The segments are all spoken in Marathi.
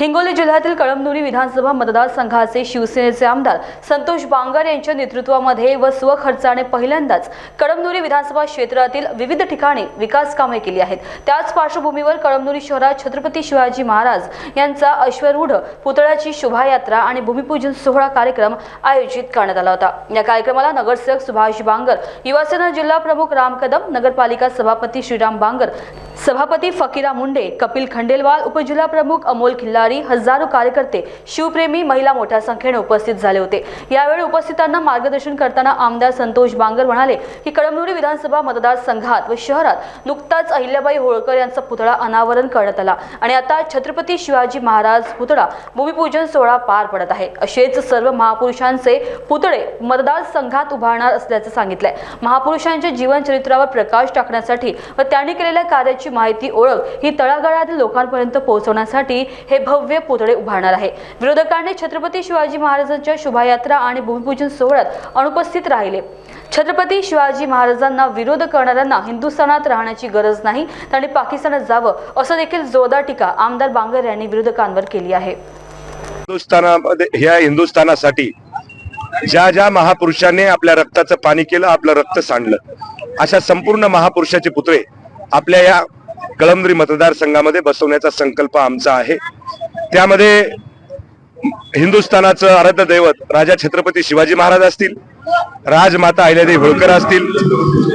हिंगोली जिल्ह्यातील कळमनुरी विधानसभा मतदारसंघाचे शिवसेनेचे आमदार संतोष बांगर यांच्या नेतृत्वामध्ये व स्वखर्चाने पहिल्यांदाच कळमनुरी विधानसभा क्षेत्रातील विविध ठिकाणी विकास कामे केली आहेत. त्याच पार्श्वभूमीवर कळमनुरी शहरात छत्रपती शिवाजी महाराज यांचा अश्वरूढ पुतळ्याची शोभायात्रा आणि भूमिपूजन सोहळा कार्यक्रम आयोजित करण्यात आला होता. या कार्यक्रमाला नगरसेवक सुभाष बांगर युवासेना जिल्हा प्रमुख राम कदम नगरपालिका सभापती श्रीराम बांगर सभापती फकीरा मुंडे कपिल खंडेलवाल उपजिल्हा प्रमुख अमोल खिल्लारी हजारो कार्यकर्ते शिवप्रेमी महिला मोठ्या संख्येने उपस्थित झाले होते. यावेळी उपस्थितांना मार्गदर्शन करताना आमदार संतोष बांगर म्हणाले की कळमनुरी विधानसभा मतदारसंघात व शहरात नुकताच अहिल्याबाई होळकर यांचा पुतळा अनावरण करण्यात आला आणि आता छत्रपती शिवाजी महाराज पुतळा भूमिपूजन सोहळा पार पडत आहे. असेच सर्व महापुरुषांचे पुतळे मतदारसंघात उभारणार असल्याचं सांगितलंय. महापुरुषांच्या जीवन चरित्रावर प्रकाश टाकण्यासाठी व त्यांनी केलेल्या कार्याची माहिती ओळख ही तळागाळातील लोकांपर्यंत पोहोचवण्यासाठी हे भव्य पुतळे उभारणार आहे. विरोधकांनी छत्रपती शिवाजी महाराजांच्या शोभायात्रा आणि भूमिपूजन सोहळ्यात अनुपस्थित राहिले. छत्रपती शिवाजी महाराजांना विरोध करणाऱ्यांना हिंदुस्थानात राहण्याची गरज नाही त्यांनी पाकिस्तानात जावं असं देखील जोरदार टीका आमदार बांगर यांनी विरोधकांवर केली आहे. हिंदुस्थानामध्ये ह्या हिंदुस्थानासाठी ज्या ज्या महापुरुषांनी आपल्या रक्ताचं पाणी केलं आपलं रक्त सांडलं अशा संपूर्ण महापुरुषाचे पुतळे आपल्या या कळमनुरी मतदारसंघामध्ये बसवण्याचा संकल्प आमचा आहे. त्यामध्ये हिंदुस्थानाचं आराध्य दैवत राजा छत्रपती शिवाजी महाराज असतील राजमाता अहिल्यादेवी होळकर असतील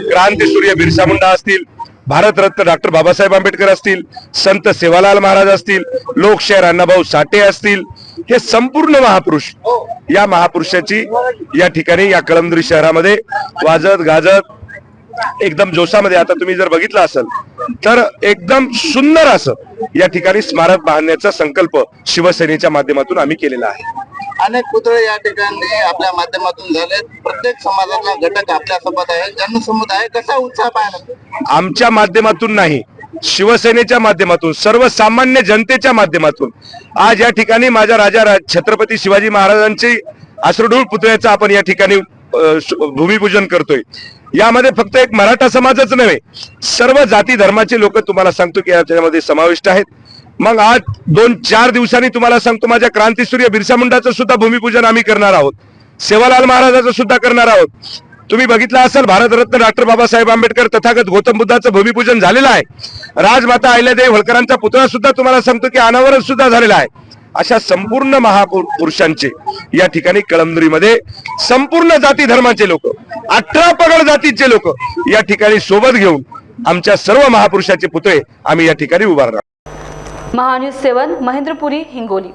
क्रांतीसूर्य बिरसा मुंडा असतील भारतरत्न डॉक्टर बाबासाहेब आंबेडकर असतील संत सेवालाल महाराज असतील लोकशाहीर अण्णाभाऊ साठे असतील हे संपूर्ण महापुरुष या महापुरुषाची या ठिकाणी या कळमदुरी शहरामध्ये वाजत गाजत एकदम जोशामध्ये. आता तुम्ही जर बघितलं असेल तर एकदम सुंदर असं या ठिकाणी स्मारक बांधण्याचा संकल्प शिवसेनेच्या माध्यमातून आम्ही केलेला आहे. अनेक पुतळे या ठिकाणी आपल्या माध्यमातून झाले प्रत्येक समाजातला घटक आपल्यासोबत आहे. जनसमुदाय कसा उत्साह पाहायला आमच्या माध्यमातून नाही शिवसेनेच्या माध्यमातून सर्वसामान्य जनतेच्या माध्यमातून. आज या ठिकाणी माझ्या राजा छत्रपती शिवाजी महाराजांची अश्रुढूळ पुतळ्याचं आपण या ठिकाणी भूमिपूजन करतोय. यामध्ये फक्त एक मराठा समाजच नव्हे सर्व जाती धर्माचे लोक तुम्हाला सांगतो की याच्यामध्ये समाविष्ट आहेत. मग आज दोन चार दिवसांनी तुम्हाला सांगतो माझ्या क्रांतीसूर्य बिरसा मुंडाचं सुद्धा भूमिपूजन आम्ही करणार आहोत. सेवालाल महाराजाचं सुद्धा करणार आहोत. तुम्ही बघितलं असेल भारतरत्न डॉक्टर बाबासाहेब आंबेडकर तथागत गौतम बुद्धाचं भूमिपूजन झालेलं आहे. राजमाता अहिल्यादेवी होळकरांचा पुतळा सुद्धा तुम्हाला सांगतो की अनावरण सुद्धा झालेला आहे. अशा संपूर्ण महापुरुषांचे या ठिकाणी कळमनुरीमध्ये संपूर्ण जाती धर्माचे लोक अठरा पगड जातीचे लोक या ठिकाणी सोबत घेऊन आमच्या सर्व महापुरुषाचे पुतळे आम्ही या ठिकाणी उभारणार महान्यूज सेवन महेंद्रपुरी हिंगोली.